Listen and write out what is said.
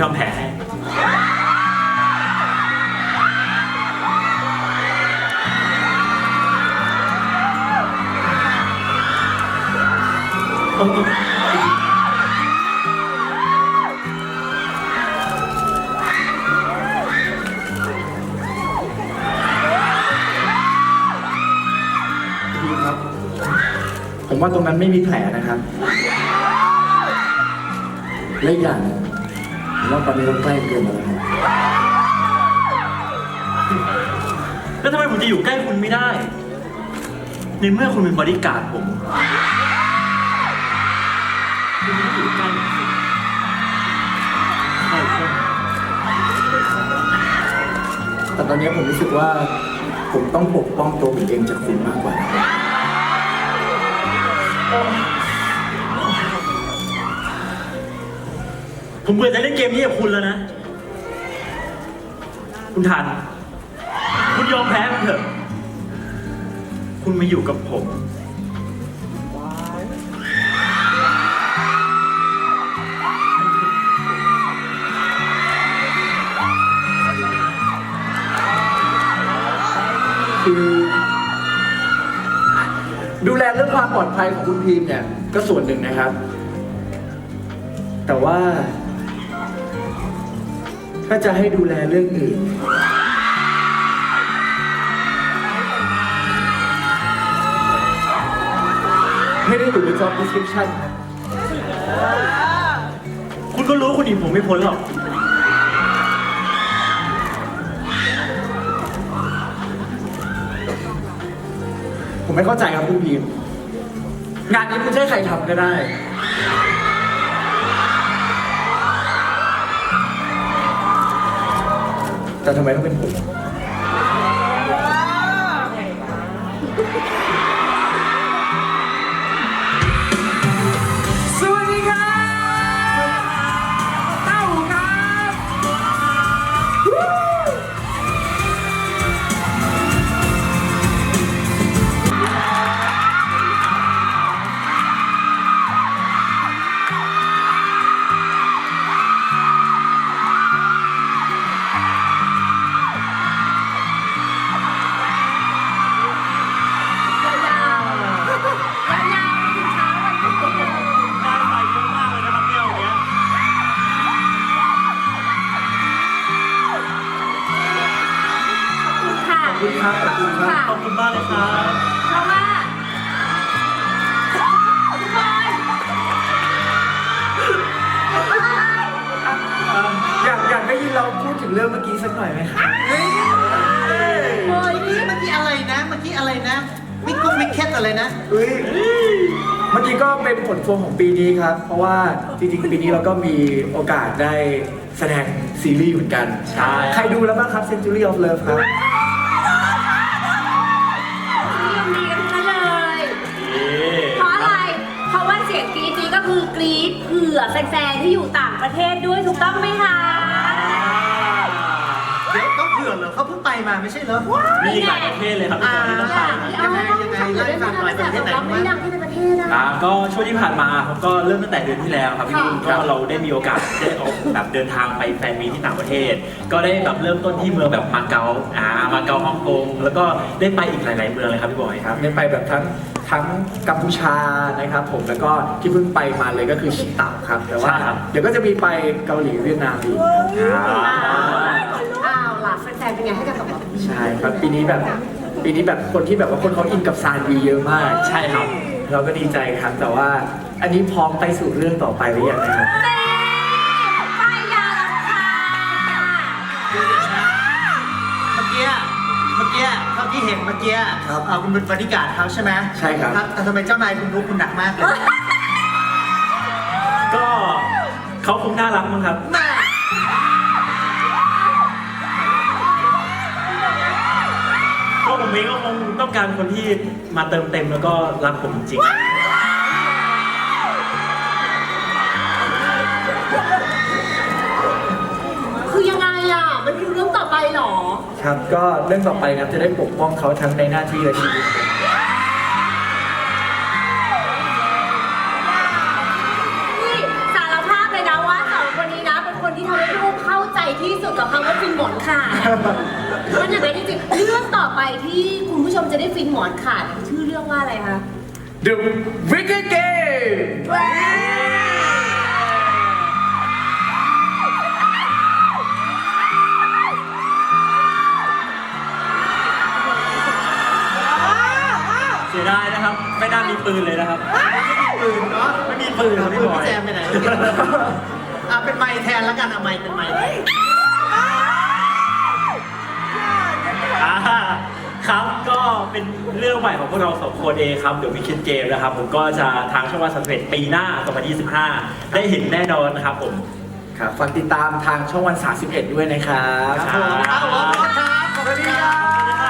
ทำแผผมว่าตรงนั้นไม่มีแผลนะครับ และอย่างนึง ผมว่าตอนนี้เราใกล้เกินมาแล้วครับแล้วทำไมผมจะอยู่ใกล้คุณไม่ได้ ในเมื่อคุณเป็นบริการดผมคุณไม่อยู่ใกล้ผมสิใช่ใช่แต่ตอนนี้ผมรู้สึกว่าผมต้องปกป้องตัวผมเองจากคุณมากกว่า ผมเบื่อจะเล่นเกมนี้กับคุณแล้วนะ คุณทัน คุณยอมแพ้มันเถอะ คุณมาอยู่กับผม คือดูแลเรื่องความปลอดภัยของคุณพีมเนี่ย ก็ส่วนหนึ่งนะครับ แต่ว่า ถ้าจะให้ดูแลเรื่องอื่น ไม่ได้อยู่ใน job description ครับคุณก็รู้คุณหนีผมไม่พ้นหรอก ผมไม่เข้าใจครับคุณพีมงานนี้ไม่ใช่ใครทำก็ได้ แต่ทำไมต้องเป็นผม ค่ะขอบคุณครับขอบคุณครับขอบคุณมากเลยครับเพราะว่าทุกคนอยากอยากได้ยินเราพูดถึงเรื่องเมื่อกี้สักหน่อยไหมครับเฮ้ยโอ้ยเมื่อกี้อะไรนะเมื่อกี้อะไรนะมิกกุ๊กมิกเคทอะไรนะเฮ้ยเมื่อกี้ก็เป็นผลพวงของปีนี้ครับ เพราะว่าจริงๆ ปีนี้เราก็มีโอกาสได้แสดงซีรีส์เหมือนกันใช่ใครดูแล้วบ้างครับ Century of Love ครับ คือกรี๊ดเผื่อแฟนๆที่อยู่ต่างประเทศด้วยถูกต้องไหมคะเดี๋ยวต้องเผื่อเหรอเขาเพิ่งไปมาไม่ใช่เหรอมีอีกหลายประเทศเลยครับที่ตอนนี้ต้องไปยังไงยังไงเล่าให้ฟังหน่อยประเทศไหนบ้างไม่ดังที่ในประเทศนะอ่าก็ช่วงที่ผ่านมาครับก็เริ่มตั้งแต่เดือนที่แล้วครับพี่บุญครัก็บเราได้มีโอกาสได้ออกแบบเดินทางไปแฟนมีตที่ต่างประเทศ ก็ได้แบบเริ่มต้นที่เมืองแบบมาเก๊าอ่ามาเก๊าฮ่องกงแล้วก็ได้ไปอีกหลาย ๆ เมืองเลยครับพี่บอยครับ ได้ไปแบบทั้ง ทั้งกัมพูชานะครับผมแล้วก็ที่เพิ่งไปมาเลยก็คือชิตับครับแต่ว่าใช่ครับ เดี๋ยวก็จะมีไปเกาหลีเวียดนามอีกอ้าวล่ะแฟนๆเป็นไงให้การตอบรับใช่ครับปีนี้แบบปีนี้แบบคนที่แบบว่าคนเขาอินกับซานวีเยอะมาก ใช่ครับ เราก็ดีใจครับแต่ว่าอันนี้พร้อมไปสู่เรื่องต่อไปหรือยังนะครับ เต้ เมื่อกี้เท่าที่เห็นเมื่อกี้ครับอ่าคุณเป็นบริการดเขาใช่ไหมใช่ครับ แต่ทำไมเจ้านายคุณรู้คุณหนักมากเลยก็เขาคงน่ารักมั้งครับน่าก็ผมเองก็คงต้องการคนที่มาเติมเต็มแล้วก็รักผมจริงคื ครับก็เรื่องต่อไปนะครับจะได้ปกป้องเขาทั้งในหน้าที่และชีวิตนี่สารภาพเลยนะว่าสองคนนี้นะเป็นคนที่ทำให้ลูกเข้าใจที่สุดกับคำว่าฟินหมอนขาดมันอย่างไรจริงๆเรื่องต่อไปที่คุณผู้ชมจะได้ฟินหมอนขาดชื่อเรื่องว่าอะไรคะ The Wicked Game สียดายนะครับ ไม่น่ามีปืนเลยนะครับ ปืนเนาะไม่มีปืนครับพี่บอยแจมไปไหนอะเป็นไม้แทนแล้วกันอะไม้เป็นไม้อ่าครับก็เป็นเรื่องใหม่ของพวกเราสองคนเองครับเดี๋ยววิคิดเกมนะครับ ผมก็จะทางช่องวันสันเดปีหน้า 2025 ได้เห็นแน่นอนนะครับผมครับฝากติดตามทางช่องวัน 31 ด้วยนะครับครับผมเอาผม